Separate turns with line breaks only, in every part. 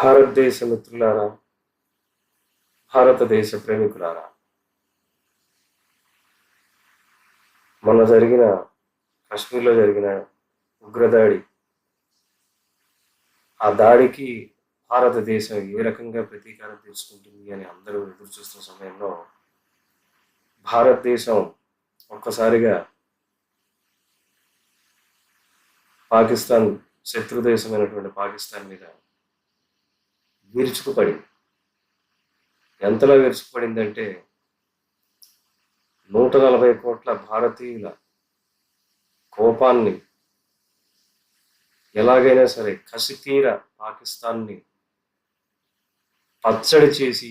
భారతదేశ మిత్రులారా భారతదేశ ప్రేమికులారా మొన్న జరిగిన కాశ్మీర్లో జరిగిన ఉగ్రదాడి ఆ దాడికి భారతదేశం ఏ రకంగా ప్రతీకారం తీసుకుంటుంది అని అందరూ ఎదురు చూస్తున్న సమయంలో భారతదేశం ఒక్కసారిగా పాకిస్తాన్ శత్రు దేశమైనటువంటి పాకిస్తాన్ మీద విరుచుకుపడింది ఎంతలా విరుచుకుపడిందంటే నూట నలభై కోట్ల భారతీయుల కోపాన్ని ఎలాగైనా సరే కసితీర పాకిస్తాన్ని పచ్చడి చేసి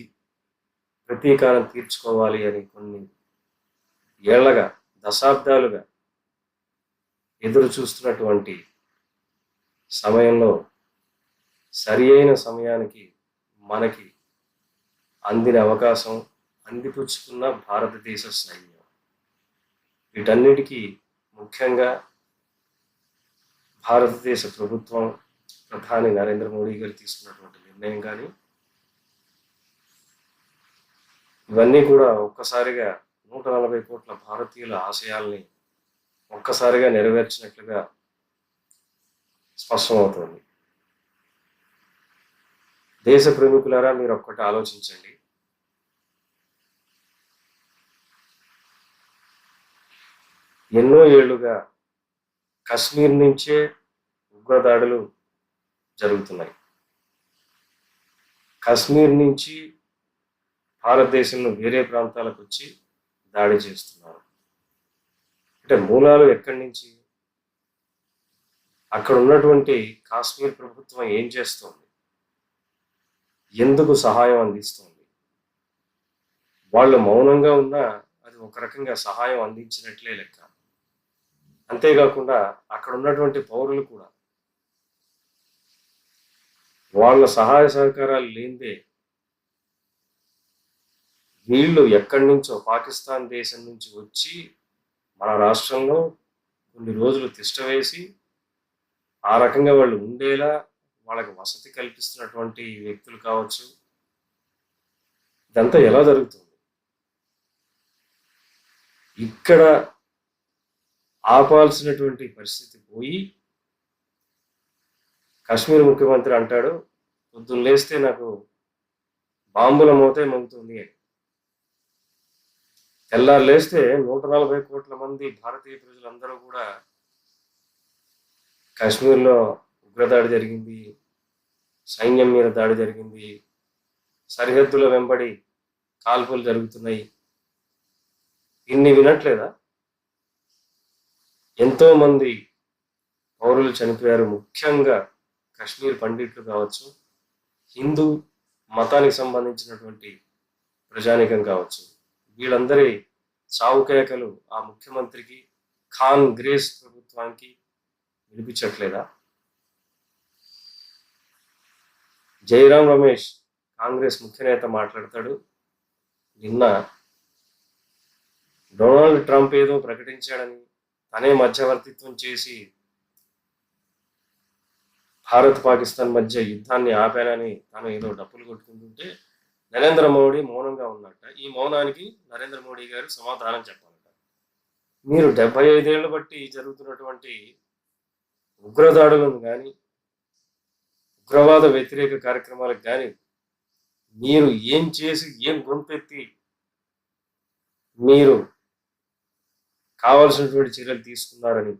ప్రతీకారం తీర్చుకోవాలి అని కొన్ని ఏళ్ళగా దశాబ్దాలుగా ఎదురు చూస్తున్నటువంటి సమయంలో సరి అయిన సమయానికి మనకి అందిన అవకాశం అందిపుచ్చుకున్న భారతదేశ సైన్యం. వీటన్నిటికీ ముఖ్యంగా భారతదేశ ప్రభుత్వం ప్రధాని నరేంద్ర మోడీ గారు తీసుకున్నటువంటి నిర్ణయం కానీ ఇవన్నీ కూడా ఒక్కసారిగా నూట నలభై కోట్ల భారతీయుల ఆశయాల్ని ఒక్కసారిగా నెరవేర్చినట్లుగా స్పష్టమవుతుంది. దేశ ప్రేమికులారా మీరు ఒక్కటి ఆలోచించండి. ఎన్నో ఏళ్ళుగా కశ్మీర్ నుంచే ఉగ్రదాడులు జరుగుతున్నాయి. కశ్మీర్ నుంచి భారతదేశంలో వేరే ప్రాంతాలకు వచ్చి దాడి చేస్తున్నారు. అంటే మూలాలు ఎక్కడి నుంచి? అక్కడ ఉన్నటువంటి కాశ్మీర్ ప్రభుత్వం ఏం చేస్తోంది? ఎందుకు సహాయం అందిస్తోంది? వాళ్ళు మౌనంగా ఉన్నా అది ఒక రకంగా సహాయం అందించినట్లే లెక్క. అంతేకాకుండా అక్కడ ఉన్నటువంటి పౌరులు కూడా వాళ్ళ సహాయ సహకారాలు లేనిదే వీళ్ళు ఎక్కడి నుంచో పాకిస్తాన్ దేశం నుంచి వచ్చి మన రాష్ట్రంలో కొన్ని రోజులు తిష్టవేసి ఆ రకంగా వాళ్ళు ఉండేలా వాళ్ళకి వసతి కల్పిస్తున్నటువంటి వ్యక్తులు కావచ్చు. ఇదంతా ఎలా జరుగుతుంది? ఇక్కడ ఆపాల్సినటువంటి పరిస్థితి పోయి కాశ్మీర్ ముఖ్యమంత్రి అంటాడు పొద్దున్న లేస్తే నాకు బాంబుల మోతే మోగుతుంది అని. తెల్లారు లేస్తే నూట నలభై కోట్ల మంది భారతీయ ప్రజలందరూ కూడా కాశ్మీర్లో ఉగ్రదాడి జరిగింది సైన్యం మీద దాడి జరిగింది. సరిహద్దుల వెంబడి కాల్పులు జరుగుతున్నాయి. ఇన్ని వినట్లేదా? ఎంతో మంది పౌరులు చనిపోయారు. ముఖ్యంగా కశ్మీర్ పండిట్లు కావచ్చు హిందూ మతానికి సంబంధించినటువంటి ప్రజానికం కావచ్చు. వీళ్ళందరి చావుకేకలు ఆ ముఖ్యమంత్రికి ఖాన్ గ్రేస్ ప్రభుత్వానికి వినిపించట్లేదా? జయరాం రమేష్ కాంగ్రెస్ ముఖ్య నేత మాట్లాడతాడు. నిన్న డొనాల్డ్ ట్రంప్ ఏదో ప్రకటించాడని తనే మధ్యవర్తిత్వం చేసి భారత్ పాకిస్తాన్ మధ్య యుద్ధాన్ని ఆపానని తను ఏదో డప్పులు కొట్టుకుంటుంటే నరేంద్ర మోడీ మౌనంగా ఉన్నట్ట. ఈ మౌనానికి నరేంద్ర మోడీ గారు సమాధానం చెప్పాలట. మీరు డెబ్బై ఐదేళ్ళు బట్టి జరుగుతున్నటువంటి ఉగ్రదాడులను కానీ ఉగ్రవాద వ్యతిరేక కార్యక్రమాలకు కానీ మీరు ఏం చేసి ఏం గొంతెత్తి మీరు కావాల్సినటువంటి చర్యలు తీసుకున్నారని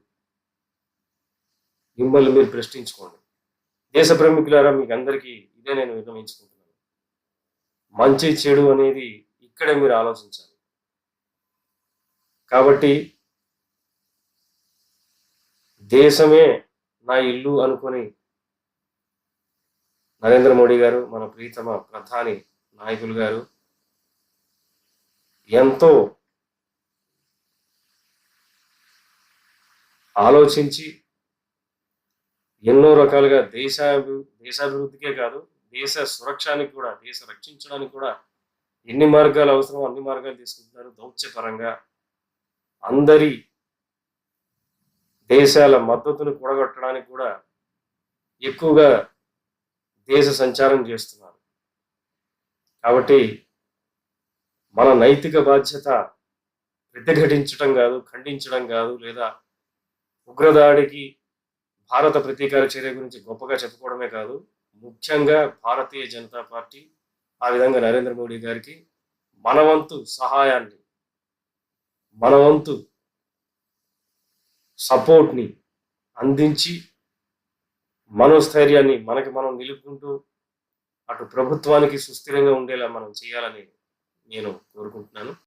మిమ్మల్ని మీరు ప్రశ్నించుకోండి. దేశ ప్రేమికులారా మీకు అందరికీ ఇదే నేను విన్నవించుకుంటున్నాను. మంచి చెడు అనేది ఇక్కడే మీరు ఆలోచించాలి. కాబట్టి దేశమే నా ఇల్లు అనుకొని నరేంద్ర మోడీ గారు మన ప్రీతమ ప్రధాని నాయకులు గారు ఎంతో ఆలోచించి ఎన్నో రకాలుగా దేశాభి దేశాభివృద్ధికే కాదు దేశ సురక్షానికి కూడా దేశ రక్షించడానికి కూడా ఎన్ని మార్గాలు అవసరమో అన్ని మార్గాలు తీసుకుంటున్నారు. దౌత్యపరంగా అందరి దేశాల మద్దతును కూడగట్టడానికి కూడా ఎక్కువగా దేశ సంచారం చేస్తున్నారు. కాబట్టి మన నైతిక బాధ్యత ప్రతిఘటించడం కాదు ఖండించడం కాదు లేదా ఉగ్రదాడికి భారత ప్రతీకార చర్య గురించి గొప్పగా చెప్పుకోవడమే కాదు ముఖ్యంగా భారతీయ జనతా పార్టీ ఆ విధంగా నరేంద్ర మోడీ గారికి మనవంతు సహాయాన్ని మనవంతు సపోర్ట్ని అందించి మనోస్థైర్యాన్ని మనకి మనం నిలుపుకుంటూ అటు ప్రభుత్వానికి సుస్థిరంగా ఉండేలా మనం చేయాలని నేను కోరుకుంటున్నాను.